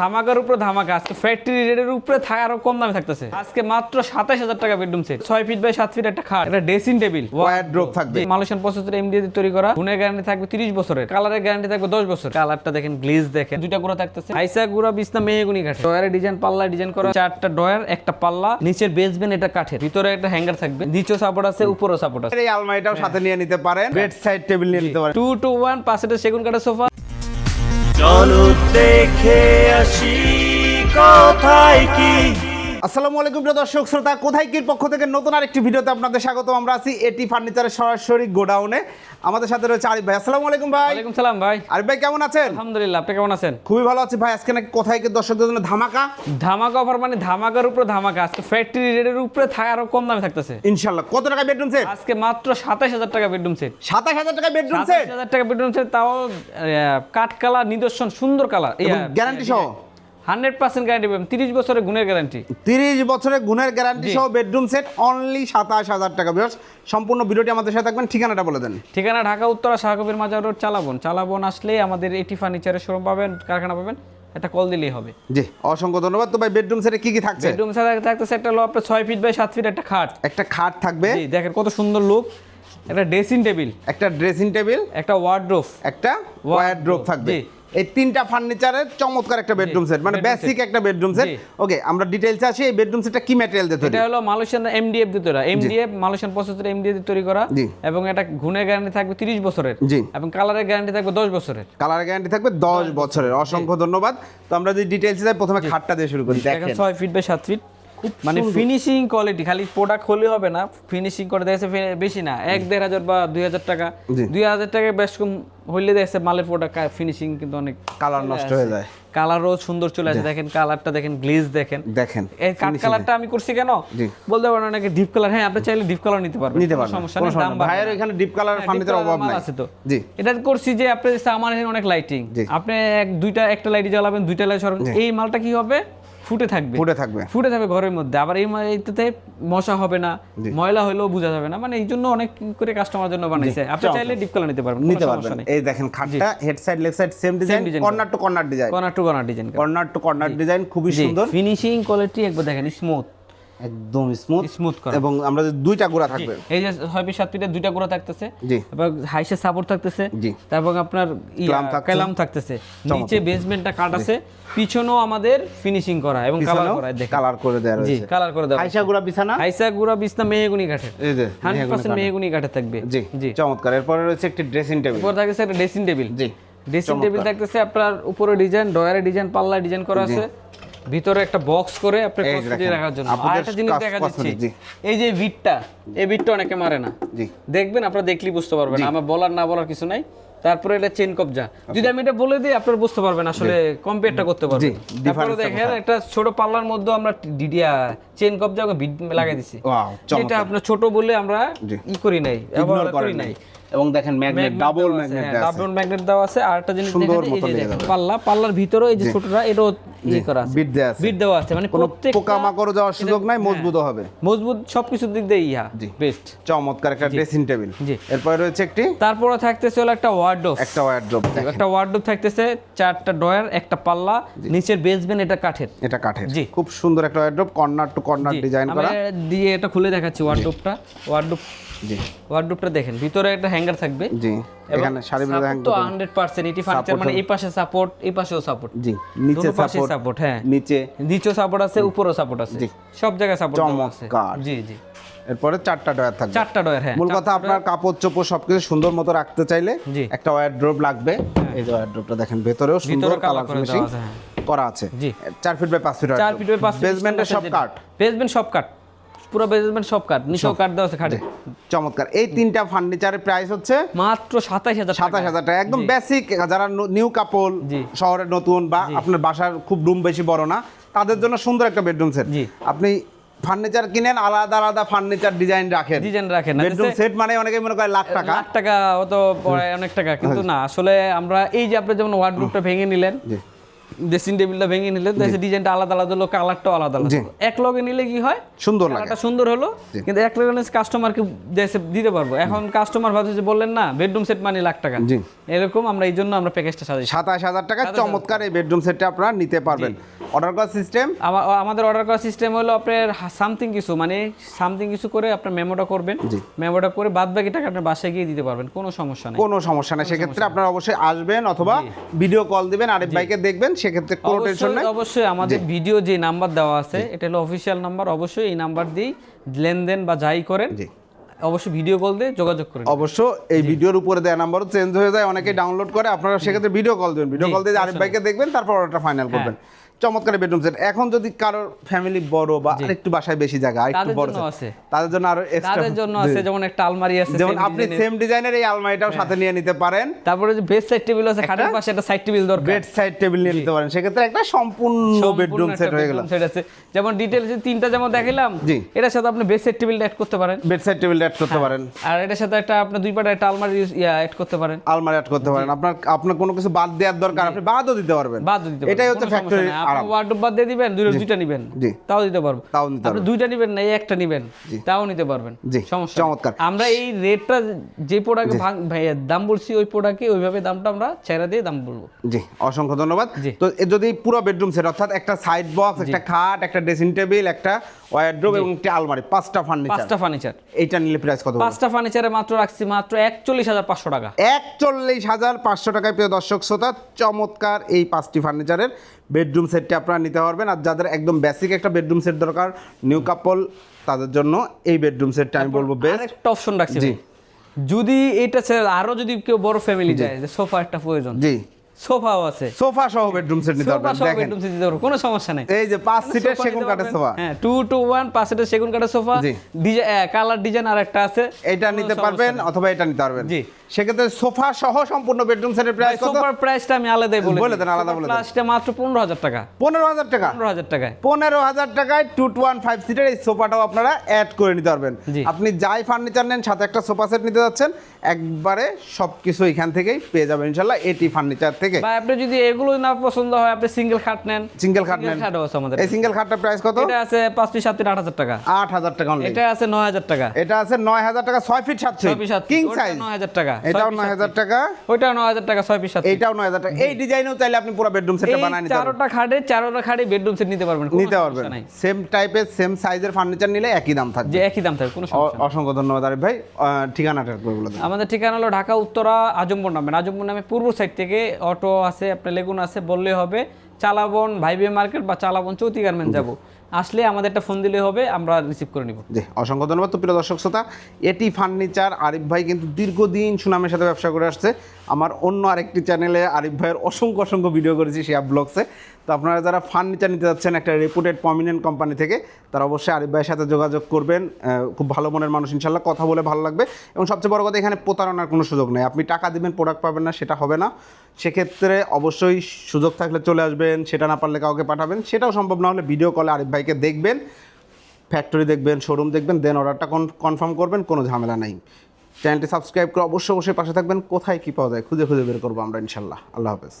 ধামাকার উপরে ধামাকা আজকে ফ্যাক্টরি রেটের উপরে থাকা আরও কম দামে থাকতেছে। আজকে মাত্র সাতাশ হাজার টাকা বেডরুম সেট ছয় ফিট বাই সাত ফিট একটা খাট একটা ড্রেসিং টেবিল Wardrobe থাকবে। মালয়েশিয়ান প্রসেসর এমডি দিয়ে তৈরি করা। গুণের গ্যারান্টি থাকবে তিরিশ বছরের। কালারের গ্যারান্টি থাকবে দশ বছর কালারটা দেখেন গ্লেজ দেখেন। দুইটা গুঁড়া থাকতেছে। আইসা গুঁড়া বিছনা মেহগুনি কাঠে ডয়ারের ডিজাইন পাল্লা ডিজাইন করা। চারটা ডয়ার একটা পাল্লা। নিচের বেসবেন এটা কাঠের। ভিতরে একটা হ্যাঙ্গার থাকবে। নিচেও সাপোর্ট আছে উপরও সাপোর্ট আছে। এই আলমারিটাও সাথে নিয়ে নিতে পারেন। বেড সাইড টেবিল নিয়ে নিতে পারেন। টু টু ওয়ান পাঁচটা সেগুন কাঠের সোফা চলো দেখে আসি কোথায় কি? আসসালামু আলাইকুম প্রিয় দর্শক শ্রোতা কোথায় কির পক্ষ থেকে নতুন আরেকটি ভিডিওতে আপনাদের স্বাগত? আমরা আছি এটি ফার্নিচারের সরাসরি গোডাউনে। আমাদের সাথে রয়েছে আরিফ ভাই। আসসালামু আলাইকুম ভাই। ওয়ালাইকুম সালাম ভাই। আরিফ ভাই কেমন আছেন? আলহামদুলিল্লাহ আপনি কেমন আছেন? খুবই ভালো আছি ভাই। আজকে নাকি কোথায় কি দর্শকদের জন্য ধামাকা? ধামাকা অফার মানে ধামাকার উপরে ধামাকা। আজকে ফ্যাক্টরি রেটের উপরে থাকা আরও কম দামে থাকতেছে। ইনশাল্লাহ। কত টাকা বেডরুম সেট আজকে মাত্র সাতাশ হাজার টাকা বেডরুম সেট সাতাশ হাজার টাকা বেডরুম সেট হাজার টাকা বেডরুম সেট তাও কাঠ কালার নিদর্শন সুন্দর কালার। গ্যারান্টি সহ? হান্ড্রেড পার্সেন্ট গ্যারান্টি পাবেন। তিরিশ বছরের গুণের গ্যারান্টি তিরিশ বছরের গুণের গ্যারান্টি সহ বেডরুম সেট অনলি সাতাশ হাজার টাকা। বিকজ সম্পূর্ণ ভিডিওটি আমাদের সাথে থাকবেন। ঠিকানাটা বলে দেন। ঠিকানা ঢাকা উত্তরা শাহকবির মাজার রোড চালাবন। চালাবন আসলেই আমাদের এটি ফার্নিচারের শোরুম পাবেন কারখানা পাবেন। একটা কল দিলেই হবে। জি অসংখ্য ধন্যবাদ। তো ভাই বেডরুম সেটে কি কি থাকছে? বেডরুম সাথে থাকতেছে একটা হলো আপনার ছয় ফিট বাই সাত ফিট একটা খাট। একটা খাট থাকবে। জি দেখেন কত সুন্দর লুক একটা ড্রেসিং টেবিল একটা ড্রেসিং টেবিল একটা ওয়ার্ড্রোফ একটা ওয়ারড্রোপ থাকবে। জি। এই তিনটা ফার্নিচারের চমৎকার একটা বেডরুম সেট মানে বেসিক একটা বেডরুম সেট ওকে আমরা ডিটেইলসে আসি এই বেডরুম সেটটা কি ম্যাটেরিয়াল দিয়ে তৈরি? এটা হলো মালয়েশিয়ান এমডিএফ দিয়ে তৈরি। এমডিএফ মালয়েশিয়ান প্রসেসর এমডিএফ দিয়ে তৈরি করা। এবং এটা গুণের গ্যারান্টি থাকবে তিরিশ বছরের। এবং কালারের গ্যারান্টি থাকবে দশ বছরের। কালার গ্যারান্টি থাকবে দশ বছরের। অসংখ্য ধন্যবাদ। তো আমরা যদি ডিটেইলসে যাই প্রথমে খাটটা দিয়ে শুরু করি দেখেন দেখেন। ছয় ফিট বাই সাত ফিট মানে ফিনিশিং কোয়ালিটি খালি প্রোডাক্ট হলে হবে না ফিনিশিং করে দেখছে বেশি না এক দেড় হাজার বা দুই হাজার টাকা। দুই হাজার টাকা বেশ কম হইলে দেখছে মালের প্রোডাক্ট ফিনিশিং কিন্তু অনেক কালার নষ্ট হয়ে যায়। কালারও সুন্দর চলে আসে দেখেন কালারটা দেখেন গ্লেজ দেখেন। দেখেন এই কাট কালারটা আমি করছি কেন? জি। বলতে পারেন অনেকে ডিপ কালার হ্যাঁ আপনি চাইলে ডিপ কালার নিতে পারবেন নিতে পারবেন সমস্যা নেই দাম ভাইয়ের এখানে ডিপ কালার ফার্নিচার অভাব নাই। আছে তো। জি। এটা করছি যে আপনি আমার এখানে অনেক লাইটিং আপনি এক দুইটা একটা লাইট জ্বালাবেন দুইটা লাইট সরাবেন এই মালটা কি হবে? ফুটে থাকবে। ফুটে থাকবে। ফুটে থাকবে ঘরের মধ্যে। আবার এই এইটাতে মশা হবে না ময়লা হলেও বোঝা যাবে না। মানে এই জন্য অনেক করে কাস্টমার জন্য বানাইছে। আপনি চাইলে ডিপ কালার নিতে পারবেন নিতে পারবেন। এই দেখেন খাটটা head side left side same design corner to corner design corner to corner design corner to corner design খুবই সুন্দর। ফিনিশিং কোয়ালিটি একবার দেখেন স্মুথ একদম স্মুথ স্মুথ করা। এবং আমরা যে দুইটা গোড়া থাকবে। এই যে ছয় পিস সাত দুইটা গোড়া থাকতেছে। জি। তারপর হাইসে সাপোর্ট থাকতেছে। জি। তারপর আপনার ক্লাম থাকতেছে। নিচে বেসমেন্টটা কাট আছে। পিছনেও আমাদের ফিনিশিং করা এবং কালার করা দেখেন। কালার করে জি কালার করে দেওয়া আয়সা গুড়া বিছানা? হাইসা গুড়া বিছনা মেহগুনি কাঠের। এই যে হান্ড্রেড পার্সেন্ট মেহগুনি কাঠের থাকবে। জি জি। চমৎকার। এরপরে রয়েছে একটি ড্রেসিং টেবিল উপর থাকতেছে একটা ড্রেসিং টেবিল জি ড্রেসিং টেবিল থাকতেছে আপনার উপরে ডিজাইন ডয়ারে ডিজাইন পাল্লা ডিজাইন করা আছে। ভিতরে একটা বক্স করে যে কসমেটিক রাখার জন্য। আপনাদের আরেকটা জিনিস দেখা যাচ্ছে এই যে বিটটা এই বিটটা অনেকে মারে না। জি। দেখবেন আপনারা দেখলেই বুঝতে পারবেন আমার বলার না বলার কিছু নাই। তারপরে এটা চেন কবজা যদি আমি এটা বলে দিই আপনারা বুঝতে পারবেন আসলে কম্পেয়ারটা করতে পারবেন। তারপরে দেখেন একটা ছোট পাল্লার মধ্যে আমরা ডিডিয়া চেন কবজা বিট লাগাই দিছি। চমৎকার। আপনার ছোট বলে আমরা ই করি নাই করি নাই। এবং দেখেন ম্যাগনেট ডাবল ম্যাগনেট দেওয়া আছে। ডাবল ম্যাগনেট দেওয়া আছে। আর একটা জিনিস সুন্দর মতো লেগে যাবে। পাল্লা পাল্লার ভিতরে এই যে ছোটটা এটাও ই করা আছে। বিট দেওয়া আছে। বিট দেওয়া আছে মানে কোনো প্রত্যেক পোকামাকড় যাওয়ার সুযোগ নাই মজবুতও হবে। মজবুত সবকিছুর দিক দিয়ে জি। বেস্ট চমৎকার একটা ড্রেসিং টেবিল জি। এরপরে রয়েছে একটি তারপরে থাকতেছে হলো একটা ওয়ার্ডরোব একটা ওয়ারড্রপ একটা ওয়ার্ডরোব থাকতেছে চারটা ডয়ার একটা পাল্লা নিচের বেসবেন এটা কাঠের। এটা কাঠের। জি। খুব সুন্দর একটা wardrobe corner to corner design করা। দিয়ে এটা খুলে দেখাচ্ছি ওয়ার্ডরোবটা ওয়ার্ডরোব জি। ওয়ার্ডরোবটা দেখেন ভিতরে একটা হ্যাঙ্গার থাকবে। জি এখানে সারি বেঁধে হ্যাং তো 100% এটি ফার্নিচার মানে এই পাশে সাপোর্ট এই পাশেও সাপোর্ট জি নিচে সাপোর্ট সাপোর্ট হ্যাঁ। নিচে। নিচেও সাপোর্ট আছে উপরেও সাপোর্ট আছে। জি। সব জায়গায় সাপোর্ট আছে। জি জি। এরপরে চারটা ডয়ার থাকবে। চারটা ডয়ার হ্যাঁ। মূল কথা আপনার কাপড় চোপড় সবকিছু সুন্দর মতো রাখতে চাইলে। একটা ওয়ারড্রপ লাগবে। এই যে ওয়ারড্রপটা দেখেন ভেতরেও সুন্দর কালার ফিনিশিং হ্যাঁ। করা আছে। জি। চার ফিট বাই পাঁচ ফিট চার ফিট বাই পাঁচ বেসমেন্টের সব কাঠ বেসমেন্ট সব কাট পুরো বেসমেন্ট সব কাট নিচেও কাট দেওয়া আছে খাটে চমৎকার। এই তিনটা ফার্নিচারের প্রাইস হচ্ছে মাত্র সাতাশ হাজার সাতাশ হাজার টাকা। একদম বেসিক যারা নিউ কাপল জি। শহরে নতুন বা আপনার বাসার খুব রুম বেশি বড় না তাদের জন্য সুন্দর একটা বেডরুম সেট। আপনি ফার্নিচার কিনেন আলাদা আলাদা ফার্নিচার ডিজাইন রাখেন। ডিজাইন রাখেন বেডরুম সেট মানে অনেকে মনে করে লাখ টাকা। লাখ টাকা অত পড়ে অনেক টাকা কিন্তু না আসলে আমরা এই যে আপনি যেমন ওয়ার্ডরোবটা ভেঙে নিলেন। ড্রেসিং টেবিলটা ভেঙে নিলে ডিজাইনটা আলাদা আলাদা হলো কালারটাও আলাদা আলাদা। এক লগে নিলে কি হয়? সুন্দর লাগে। সুন্দর হলো কিন্তু এক লগে কাস্টমারকে দিতে পারব। এখন কাস্টমার ভাবছে যে বললেন না বেডরুম সেট মানে লাখ টাকা। এরকম আমরা এই জন্য আমরা প্যাকেজটা সাজাই সাতাশ হাজার টাকা। চমৎকার এই বেডরুম সেটটা আপনারা নিতে পারবেন। অর্ডার করার সিস্টেম আমা- আমাদের অর্ডার করার সিস্টেম হলো আপনার সামথিং কিছু মানে সামথিং কিছু করে আপনার মেমোটা করবেন। মেমোটা করে বাদ বাকি টাকা আপনার বাসায় গিয়ে দিতে পারবেন কোনো সমস্যা নেই। কোনো সমস্যা নেই। সেক্ষেত্রে আপনারা অবশ্যই আসবেন অথবা ভিডিও কল দিবেন আরিফ ভাইকে দেখবেন সেক্ষেত্রে কোনো টেনশন নাই। অবশ্যই আমাদের ভিডিও যে নাম্বার দেওয়া আছে এটা হলো অফিসিয়াল নাম্বার অবশ্যই এই নাম্বার দিয়েই লেনদেন বা যাই করেন জি। অবশ্যই ভিডিও কল দিয়ে যোগাযোগ করেন অবশ্য এই ভিডিওর উপরে দেওয়া নাম্বারও চেঞ্জ হয়ে যায় অনেকে ডাউনলোড করে আপনারা সেক্ষেত্রে ভিডিও কল দেবেন। ভিডিও কল দিয়ে আরিফ ভাইকে দেখবেন তারপর অর্ডারটা ফাইনাল করবেন। চমৎকার বেডরুম সেট এখন যদি কারোর ফ্যামিলি বড় বা আরেকটু বাসায় বেশি জায়গা আরেকটু তাদের বড় আছে। তাদের জন্য আরও এক্সট্রা তাদের জন্য আছে যেমন একটা আলমারি আছে যেমন আপনি সেম ডিজাইনের এই আলমারিটাও সাথে নিয়ে নিতে পারেন। তারপরে যে বেড সাইড টেবিল আছে খাটের পাশে একটা সাইড টেবিল দরকার। বেড সাইড টেবিল নিয়ে নিতে পারেন। সেক্ষেত্রে একটা সম্পূর্ণ বেডরুম সেট হয়ে গেল। সেট আছে। যেমন ডিটেইলস তিনটা যেমন দেখাইলাম জি। এটার সাথে আপনি বেড সাইড টেবিল অ্যাড করতে পারেন। বেড সাইড টেবিল অ্যাড করতে পারেন। আর এটার সাথে একটা আপনি দুই পাটা একটা আলমারি অ্যাড করতে পারেন। আলমারি অ্যাড করতে পারেন। আপনার আপনার কোনো কিছু বাদ দেওয়ার দরকার আপনি বাদও দিতে পারবেন। বাদ দিতে পারবেন এটাই হচ্ছে ফ্যাক্টরি আরাম। ওয়ার্ডরোব বাদ দিয়ে দিবেন দুইটা দুইটা নিবেন। জি। তাও দিতে পারব তাও নিতে আপনি দুইটা নিবেন না এই একটা নিবেন। তাও নিতে পারবেন। জি, সমস্যা চমৎকার। আমরা এই রেটটা যে প্রোডাক্ট দাম বলছি ওই প্রোডাক্টে ওইভাবে দামটা আমরা ছেড়ে দিয়ে দাম বলব। জি অসংখ্য ধন্যবাদ। তো যদি পুরো বেডরুম সেট অর্থাৎ একটা সাইড বক্স একটা খাট একটা ড্রেসিং টেবিল একটা ওয়ারড্রোব এবং একটা আলমারি পাঁচটা ফার্নিচার পাঁচটা ফার্নিচার এইটা নিলে প্রাইস কত পাঁচটা ফার্নিচারে মাত্র রাখছি মাত্র একচল্লিশ হাজার পাঁচশো টাকা। একচল্লিশ হাজার পাঁচশো টাকায় প্রিয় দর্শক শ্রোতা চমৎকার এই পাঁচটি ফার্নিচারের বেডরুম সেটটি আপনারা নিতে পারবেন। আর যাদের একদম বেসিক একটা বেডরুম সেট দরকার নিউ কাপল তাদের জন্য এই বেডরুম সেটটা আমি বলব বেস্ট আরেকটা অপশন রাখছি জি। যদি এটা ছেড়ে আরও যদি কেউ বড় ফ্যামিলি যায় যে সোফা একটা প্রয়োজন। জি। সোফাও আছে। সোফা সহ বেডরুম সেট নিতে পারবেন দেখেন। বেডরুম পারব কোনো সমস্যা নেই। এই যে পাঁচ সিটের সেগুন কাঠের সোফা। হ্যাঁ টু টু ওয়ান পাঁচ সিটের সেগুন কাঠের সোফা। কালার ডিজাইন আর একটা আছে। এটা নিতে পারবেন অথবা এটা নিতে পারবেন। জি। সেক্ষেত্রে সোফা সহ সম্পূর্ণ বেডরুম সেটের প্রাইস কত? সোফার প্রাইসটা আমি আলাদাই বলে বলে দেন, আলাদা বলে দেন। প্রাইসটা মাত্র পনেরো হাজার টাকা। পনেরো হাজার টাকা? পনেরো হাজার টাকায়। পনেরো হাজার টাকায় টু টু ওয়ান ফাইভ সিটের এই সোফাটাও আপনারা অ্যাড করে নিতে পারবেন। আপনি যাই ফার্নিচার নেন সাথে একটা সোফা সেট নিতে যাচ্ছেন। একবারে সব কিছু এখান থেকেই পেয়ে যাবেন ইনশাল্লাহ এটি ফার্নিচার থেকে। বা আপনি যদি এগুলো না পছন্দ হয় আপনি সিঙ্গেল খাট নেন। সিঙ্গেল খাট নেন। খাটও আছে আমাদের এই সিঙ্গেল খাটটার প্রাইস কত? এটা আছে পাঁচ পিস সাত পিস আট হাজার টাকা। আট হাজার টাকা অনলি এটা আছে নয় হাজার টাকা। এটা আছে নয় হাজার টাকা ছয় ফিট সাত ছয় পিস সাত কিং সাইজ নয় হাজার টাকা এটাও ছয় পিস নয় সাত হাজার পিস। টাকা। ওইটাও নয় হাজার টাকা ছয় পিস সাত পিস। এইটাও নয় হাজার টাকা। এই ডিজাইনেও চাইলে আপনি পুরো বেডরুম সেটটা এই বানায় নিতে পারবেন। চারোটা খাটে চারোটা খাটে বেডরুম সেট নিতে পারবেন নিতে পারবেন। সেম টাইপের সেম সাইজের ফার্নিচার নিলে একই দাম থাকবে। যে একই দাম থাকবে কোনো সমস্যা অসংখ্য ধন্যবাদ আরিফ ভাই। ঠিকানাটা বলে দেন। আমাদের ঠিকানা হলো ঢাকা উত্তরা আজমপুর নামে। আজমপুর নামে পূর্ব সাইড থেকে অটো আছে আপনার লেগুন আছে বললে হবে। চালাবন ভাইবে মার্কেট বা চালাবন চৌতি গার্মেন্ট যাব। আসলে আমাদের একটা ফোন দিলে হবে আমরা রিসিভ করে নিব। জি অসংখ্য ধন্যবাদ। তো প্রিয় দর্শক শ্রোতা এটি ফার্নিচার আরিফ ভাই কিন্তু দীর্ঘদিন সুনামের সাথে ব্যবসা করে আসছে। আমার অন্য আরেকটি চ্যানেলে আরিফ ভাইয়ের অসংখ্য অসংখ্য ভিডিও করেছি শেয়ার ব্লগসে তো আপনারা যারা ফার্নিচার নিতে যাচ্ছেন একটা রেপুটেড প্রমিনেন্ট কোম্পানি থেকে, তারা অবশ্যই আরিফ ভাইয়ের সাথে যোগাযোগ করবেন। খুব ভালো মনের মানুষ ইনশাল্লাহ কথা বলে ভালো লাগবে। এবং সবচেয়ে বড় কথা, এখানে প্রতারণার কোনো সুযোগ নেই। আপনি টাকা দেবেন প্রোডাক্ট পাবেন না, সেটা হবে না। সেক্ষেত্রে অবশ্যই সুযোগ থাকলে চলে আসবেন, সেটা না পারলে কাউকে পাঠাবেন। সেটাও সম্ভব না হলে ভিডিও কলে আরিফ ভাইকে দেখবেন ফ্যাক্টরি দেখবেন শোরুম দেখবেন দেন অর্ডারটা কনফার্ম করবেন, কোনো ঝামেলা নাই। চ্যানেলটি সাবস্ক্রাইব করে অবশ্যই অবশ্যই পাশে থাকবেন। কোথায় কী পাওয়া যায় খুঁজে খুঁজে বের করব আমরা ইনশাল্লাহ। আল্লাহ হাফেজ।